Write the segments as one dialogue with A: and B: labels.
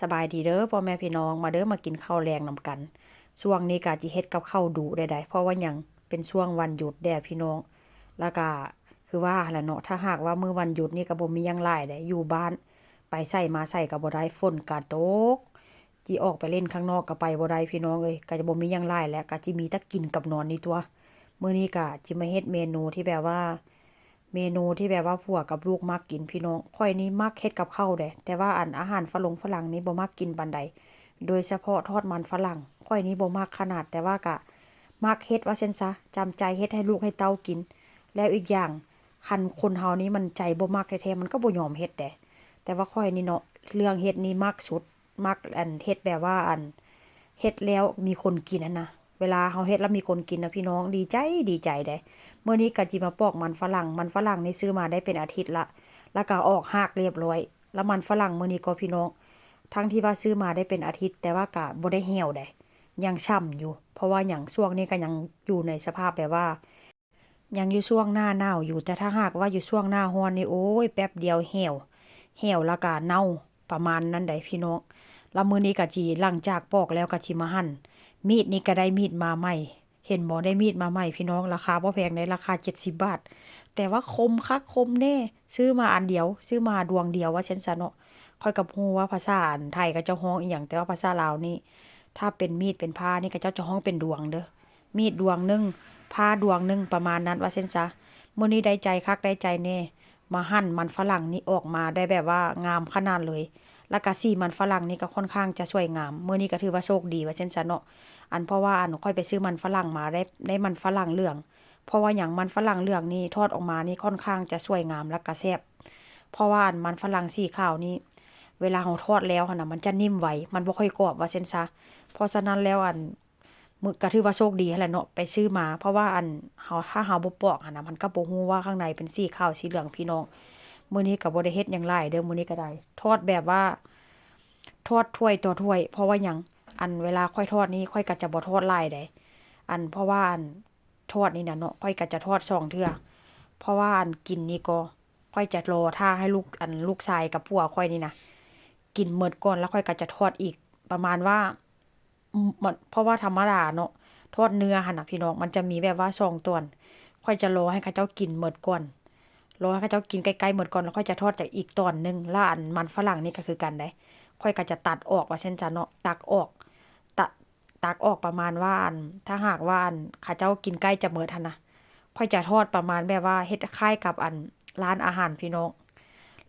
A: สบายดีเด้อพ่อแม่พี่น้องมาเด้อมากินข้าวแรงนำกันช่วงนี้ก็จิเฮ็ดกับข้าวดุได้ ๆ เพราะว่ายังเป็นช่วงวันหยุดแด่พี่น้อง แล้วก็คือว่าหั่นล่ะเนาะถ้าหากว่ามื้อวันหยุดนี่ก็บ่มียังหลายได้อยู่บ้าน ไปไสมาไสก็บ่ได้ฝนก็ตกจิออกไปเล่นข้างนอกก็ไปบ่ได้พี่น้องเอ้ยก็จะบ่มียังหลายแล้วก็จิมีแต่กินกับนอนนี่ตัวมื้อนี้ก็จิมาเฮ็ดเมนูที่แบบว่า เมนูที่แบบว่าผัวกับลูกมักกินพี่น้องข่อยนี่มักเฮ็ดกับข้าวเด้แต่ว่าอันอาหารฝรั่งฝรั่งนี่บ่มักกินปานใดโดยเฉพาะทอดมันฝรั่งข่อยนี่บ่มักขนาดแต่ว่าก็มักเฮ็ดว่าซั่นซะจำใจเฮ็ดให้ลูกให้เต้ากิน แล้วอีกอย่างคันคนเฮานี่มันใจบ่มักแท้ๆมันก็บ่ยอมเฮ็ดเด้แต่ว่าข่อยนี่เนาะเรื่องเฮ็ดนี่มักสุดมักอันเฮ็ดแบบว่าอันเฮ็ดแล้วมีคนกินอะนะ เวลาเฮาเฮ็ดแล้วมีคนกินนะพี่น้องดีใจดีใจเด้เมื่อนี้ก็จิมาปอกมันฝรั่ง มันฝรั่งนี่ซื้อมาได้เป็นอาทิตย์ละ แล้วก็ออกหากเรียบร้อย แล้วมันฝรั่งเมื้อนี้ก็พี่น้อง ทั้งที่ว่าซื้อมาได้เป็นอาทิตย์ แต่ว่าก็บ่ได้เหี่ยวได้ยังช่ำอยู่ เพราะว่าหยังช่วงนี้ก็ยังอยู่ในสภาพแบบว่า ยังอยู่ช่วงหน้าหนาวอยู่ แต่ถ้าหากว่าอยู่ช่วงหน้าร้อนนี่โอ้ยแป๊บเดียวเหี่ยวเหี่ยวแล้วก็เน่าประมาณนั้นได้พี่น้องแล้วมื้อนี้ก็จิหลังจากปอกแล้วก็สิมาหั่น มีดนี่ก็ได้มีดมาใหม่ เห็นบ่ได้มีดมาใหม่พี่น้องราคาบ่แพงในราคา70บบาท แต่ว่าคมคักคมแน่ ซื้อมาอันเดียว ซื้อมาดวงเดียวว่าเช่นซะเนาะค่อยกับฮู้ว่าภาษาอันไทยก็เจ้าฮ้องอีหยังแต่ว่าภาษาลาวนี่ถ้าเป็นมีดเป็นผ้านี่ก็เจ้าจะฮ้องเป็นดวงเด้อมีดดวงหนึงผ้าดวงหนึงประมาณนั้นว่าเช่นซะมื้อนี้ได้ใจคักได้ใจแน่มาหั่นมันฝรั่งนี่ออกมาได้แบบว่างามขนาดเลย แล้วก็สีมันฝรั่งนี่ก็ค่อนข้างจะสวยงามเมื้อนี้ก็ถือว่าโชคดีว่าเช่นซะเนาะอันเพราะว่าอันค่อยไปซื้อมันฝรั่งมาได้ได้มันฝรั่งเหลือง เพราะว่าอย่างมันฝรั่งเหลืองนี่ทอดออกมานี่ค่อนข้างจะสวยงามและก็แซ่บเพราะว่าอันมันฝรั่งสีขาวนี่เวลาเราทอดแล้วนะมันจะนิ่มไวมันบ่ค่อยกรอบว่าเช่นซะเพราะฉะนั้นแล้วอันมึกก็ถือว่าโชคดีแหละเนาะไปซื้อมา เพราะว่าอันเฮาถ้าเฮาบ่ปอกหั่นน่ะมันก็บ่ฮู้ว่าข้างในเป็นสีขาวสีเหลืองพี่น้อง มื้อนี้ก็บ่ได้เฮ็ดหยังหลายเด้อมื้อนี้ก็ได้ทอดแบบว่า ทอดถ้วยต่อถ้วย เพราะว่าหยังอันเวลาค่อยทอดนี่ค่อยก็จะบ่ทอดหลายได้อันเพราะว่าอันทอดนี่น่ะเนาะค่อยก็จะทอดสองเทื่อเพราะว่าอันกินนี่ก็ค่อยจะรอท่าให้ลูกอันลูกชายกับผัวค่อยนี่นะกินหมดก่อนแล้วค่อยก็จะทอดอีกประมาณว่ามันเพราะว่าธรรมดาเนาะทอดเนื้อหันนะพี่น้องมันจะมีแบบว่าสองตอนค่อยจะรอให้เขาเจ้ากินหมดก่อน รอให้เขาเจ้ากินใกล้ๆหมดก่อนแล้วค่อยจะทอดจากอีกตอนหนึ่งแล้วอันมันฝรั่งนี่ก็คือกันได้ค่อยก็จะตัดออกว่าเช่นจะเนาะตักออกตักตักออกประมาณว่าอันถ้าหากว่าอันข้าเจ้ากินใกล้จะเมิดหันนะค่อยจะทอดประมาณแบบว่าเฮ็ดคล้ายกับอันร้านอาหารพี่น้อง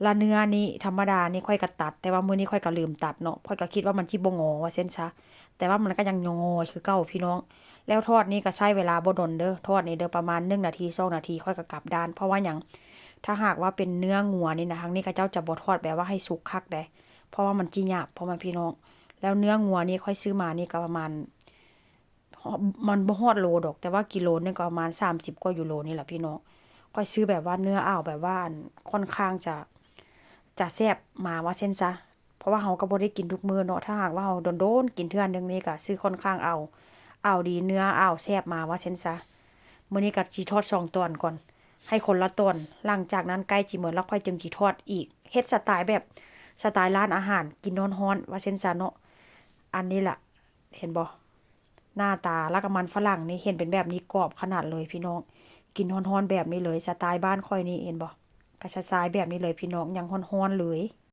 A: ละเนื้อนี่ธรรมดานี่ค่อยก็ตัด แต่ว่ามื้อนี้ค่อยก็ลืมตัดเนาะค่อยก็คิดว่ามันสิบ่งอว่าเช่นซะแต่ว่ามันก็ยังงอคือเก่าพี่น้อง แล้วทอดนี่ก็ใช้เวลาบ่ดนเด้อทอดนี่เด้อประมาณ1นาที2นาทีค่อยก็กลับด้าน เพราะว่าหยัง ถ้าหากว่าเป็นเนื้องัวนี่นะทางนี้เขาเจ้าจะบ่ทอดแบบว่าให้สุกคักได้เพราะว่ามันจีหยาบเพราะมันพี่น้อง แล้วเนื้องัวนี่ค่อยซื้อมานี่ก็ประมาณมันบ่ฮอดโลดอก แต่ว่ากิโลนึงก็ประมาณ30กว่ายูโรนี่แหละพี่น้องค่อยซื้อแบบว่าเนื้ออ้าวแบบว่าค่อนข้างจะจะแซ่บมาว่าเช่นซะเพราะว่าเฮาก็บ่ได้กินทุกมื้อเนาะถ้าหากว่าเฮาโดนๆกินเทื่อนึงนี่ก็ซื้อค่อนข้างเอาเอาดีเนื้อเอาแซ่บมาว่าเช่นซะมื้อนี้ก็สิทอดสองตอนก่อน ให้คนละตนหลังจากนั้นใกล้จีเหมดแล้วค่อยจึงจีทอดอีกเฮ็ดสไตล์แบบสไตล์ร้านอาหาร กินร้อนว่าเซนซาเนาะอันนี้แหละเห็นบ่หน้าตาลักมันฝรั่งนี่เห็นเป็นแบบนี้กรอบขนาดเลยพี่น้อง กินฮ้อนๆแบบนี้เลยสไตล์บ้านค่อยนี่เห็นบ่กระชายแบบนี้เลยพี่น้องยังฮ้อนๆเลย